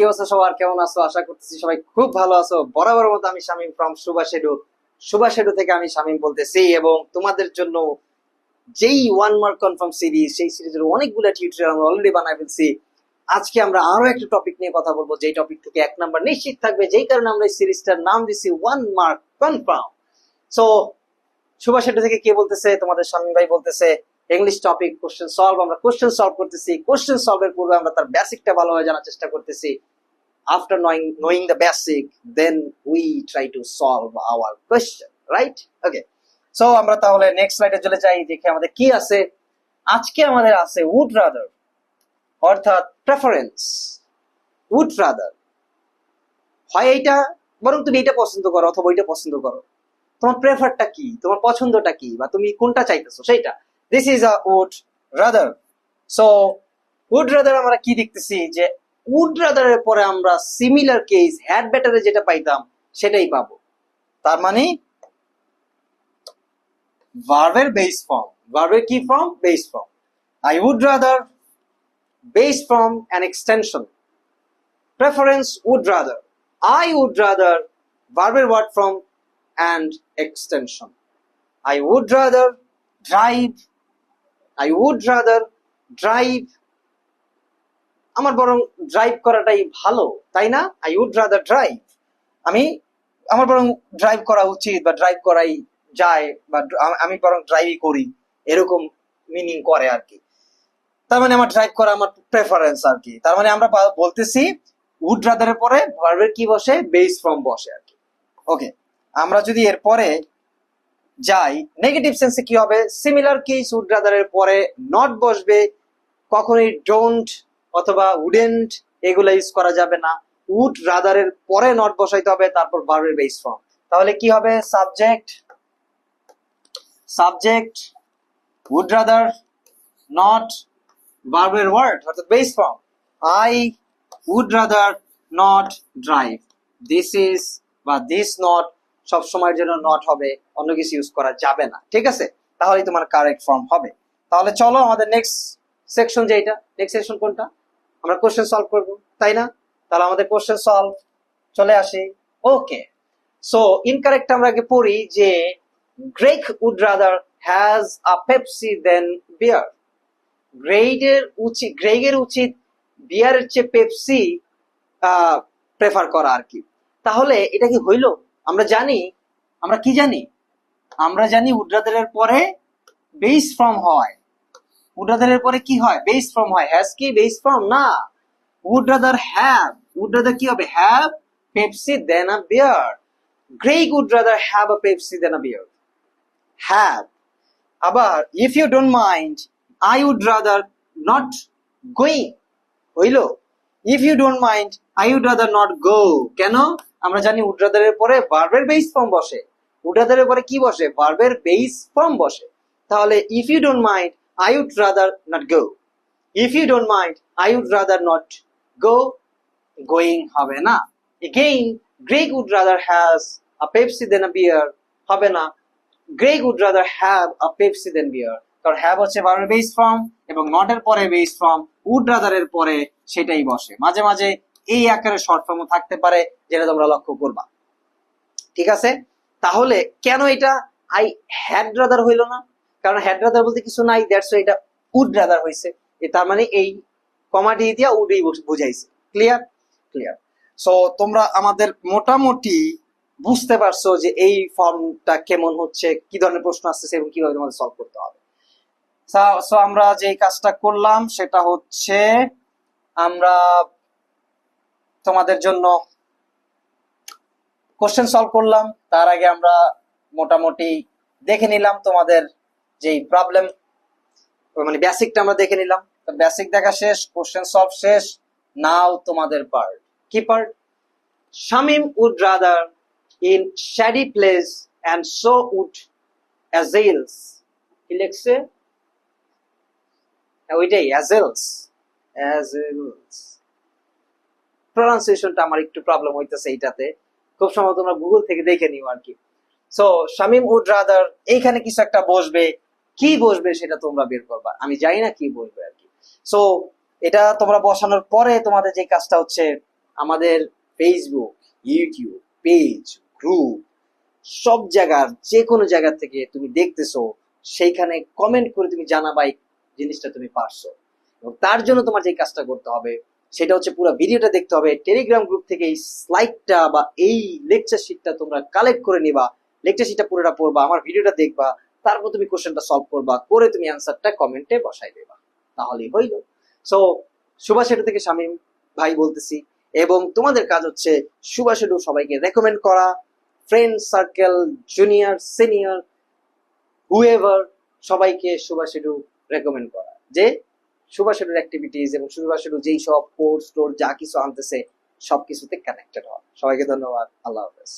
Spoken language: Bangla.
কি অবস্থা সবার? কেমন আছো? আশা করতেছি সবাই খুব ভালো আছো। বরাবর মতো আমি শামিম ফ্রম সুবা শেডু সুবা শেডু থেকে আমি শামিম বলতেছি এবং তোমাদের জন্য যেই ওয়ান মার্ক কনফার্ম সিরিজ সেই সিরিজের অনেকগুলো টিউটোরিয়াল আমরা অলরেডি বানাই ফেলছি। আজকে আমরা আরও একটা টপিক নিয়ে কথা বলব। যেই টপিক থেকে এক নাম্বার নিশ্চিত থাকবে, যেই কারণে আমরা এই সিরিজটার নাম দিছি one mark confirm so Subhash Shetty থেকে কে বলতেছে? তোমাদের শামীম ভাই বলতেছে ইংলিশ টপিক কোশ্চেন সলভ আমরা কোশ্চেন সলভ করতেছি। কোশ্চেন সলভের পূর্বে আমরা তার বেসিকটা ভালোভাবে জানার চেষ্টা করতেছি। After knowing knowing the basic then we try to solve our question right okay so আমরা তাহলে নেক্সট স্লাইডে চলে যাই, দেখি আমাদের কি আছে। আজকে আমাদের আছে উড রাদার অর্থাৎ প্রেফারেন্স উড রাদার হয় এইটা, বরং তুমি এটা পছন্দ করো অথবা ওইটা পছন্দ করো। তোমার প্রেফারটা কি? তোমার পছন্দটা কি? বা তুমি কোনটা চাইতেছো? সেইটা। This is a would rather so would rather আমরা কি দেখতেছি? যে উড রাদারের পরে আমরা সিমিলার কেস হ্যাড ব্যাটারে যেটা পাইতাম, সেটাই পাবো তার মানে ভার্বের বেস ফর্ম ভার্বের কি form base form I would rather base form an extension preference would rather I would rather ভার্বের word form and extension. I would rather drive. I would rather drive. আমার বরং ড্রাইভ করাটাই ভালো, তাই না? আই উড রাদার ড্রাইভ আমি, আমার বরং ড্রাইভ করা উচিত বা ড্রাইভ করাই যায় বা আমি বরং ড্রাইভই করি, এরকম মিনিং করে আর কি। তার মানে আমার ড্রাইভ করা আমার প্রেফারেন্স আর কি। তার মানে আমরা বলতেছি উড রাদারের পরে ভার্বের কি বসে? বেস ফর্ম বসে আর কি। ওকে আমরা যদি এরপরে যাই নেগেটিভ সেন্সে কি হবে? সিমিলার কেস উড রাদারের পরে নট বসবে, কখনোই ডোন্ট অথবা উডেন্ট এগুলো ইউজ করা যাবে না। উড রাদারের পরে নট বসাইতে হবে, তারপর ভার্বের বেস ফর্ম তাহলে কি হবে? Subject subject would rather not ভার্বের ওয়ার্ড অর্থাৎ base form I would rather not drive this is বা দিস নট সব সময়ের জন্য নট হবে, অন্য কিছু ইউজ করা যাবে না। ঠিক আছে? তাহলেই তোমার কারেক্ট ফর্ম হবে। তাহলে চলো আমাদের নেক্সট সেকশন যেটা নেক্সট সেকশন কোনটা? আমরা কোশ্চেন সলভ করব, তাই না? তাহলে আমাদের কোশ্চেন সলভ চলে আসি। ওকে সো ইনকারেক্ট আমরা আগে পড়ি যে Greg would rather has a Pepsi then beer গ্রেডের উচিত গ্রেগের উচিত বিয়ারের চেয়ে পেপসি প্রেফার করা আর কি। তাহলে এটা কি হইল? আমরা জানি, আমরা কি জানি? আমরা জানি উড্রাদারের পরে বেস ফর্ম হয়। উড্রাদারের পরে কি হয়? বেস ফর্ম হয়। হ্যাজ কি? বেস ফর্ম না। Would would rather have would rather কি হবে? Have Pepsi then a beer Greg would rather have a Pepsi then a beer have আবার if you don't mind I would rather not going হইল? If you don't mind I would rather not go কেন? আমরা জানি উড রাদারের পরে ভার্বের বেস ফর্ম বসে। উড পরে কি বসে? ভার্বের বেস ফর্ম বসে। তাহলে if you don't mind rather not go if you don't mind I would rather not go going হবে না। Again Greg would rather has a Pepsi then a beer হবে না। Greg would rather have a Pepsi then beer কারণ হ্যাভ হচ্ছে ভার্বের বেস ফর্ম এবং নটের পরে বেস ফর্ম উড রাদারের পরে সেটাই বসে। মাঝে মাঝে এই আকারে শর্ট ফর্মও থাকতে পারে যেটা তোমরা লক্ষ্য করবা। ঠিক আছে? তাহলে কেন এটা? আই হ্যাড রাদার হইল না। কারণ হ্যাড রাদার বলতে কিছু নাই দ্যাটস এটা উড রাদার হইছে। এ তার মানে এই কমাটি দিয়া উডেই বুঝাইছে। ক্লিয়ার ক্লিয়ার সো তোমরা আমাদের মোটামুটি বুঝতে পারছ যে এই ফর্মটা কেমন হচ্ছে, কি ধরনের প্রশ্ন আসছে এবং কীভাবে তোমাদের সলভ করতে হবে। সো আমরা যে কাজটা করলাম, সেটা হচ্ছে আমরা তোমাদের জন্য কোশ্চেন সলভ করলাম। তার আগে আমরা মোটামুটি দেখে নিলাম তোমাদের যেই প্রবলেম মানে বেসিকটা আমরা দেখে নিলাম। বেসিক দেখা শেষ কোশ্চেন সলভ শেষ। নাও তোমাদের পার্ট কি part Shamim would rather in shady place and so would অ্যাজেলস কি লিখছে? হ্যাঁ, ওইটাই অ্যাজেলস অ্যাজেলস প্রনাউন্সিয়েশনটা আমার একটু প্রবলেম হইতেছে এইটাতে। খুব সম্ভবত তোমরা গুগল থেকে দেখে নিও আর কি। সো শামিম উড রাদার এইখানে কিছু একটা বসবে। কি বসবে সেটা তোমরা বের করবা? আমি জানি না কি বসবে আর কি। সো এটা তোমরা বসানোর পরে তোমাদের যে কাজটা হচ্ছে, আমাদের ফেসবুক ইউটিউব পেজ গ্রুপ সব জায়গার যে কোনো জায়গা থেকে তুমি দেখতেছো, সেইখানে কমেন্ট করে তুমি জানাবা এই জিনিসটা তুমি পারছ। এবং তার জন্য তোমার যে কাজটা করতে হবে, সেটা হচ্ছে পুরো ভিডিওটা দেখতে হবে টেলিগ্রাম গ্রুপ থেকে এই স্লাইডটা বা এই লেকচার শিটটা তোমরা কালেক্ট করে নিবা। লেকচার শিটটা পুরোটা পড়বা, আমার ভিডিওটা দেখবা তারপর তুমি কোশ্চেনটা সলভ করবা, করে তুমি অ্যান্সারটা কমেন্টে বসাই দেবা। তাহলেই হইল। সো সুভাষ সেটু থেকে শামীম ভাই বলতেছি, এবং তোমাদের কাজ হচ্ছে সুভাষ সেটু সবাইকে রেকমেন্ড করা friend circle junior senior whoever সবাইকে সুভাষ সেটু রেকমেন্ড করা। যে সুভাষ সেটুর অ্যাক্টিভিটিস এবং সুভাষ সেটু যেই সব কোর্স টোর যা কিছু আনতেছে, সবকিছুতে কানেক্টেড হওয়া। সবাইকে ধন্যবাদ। আল্লাহ হাফেজ।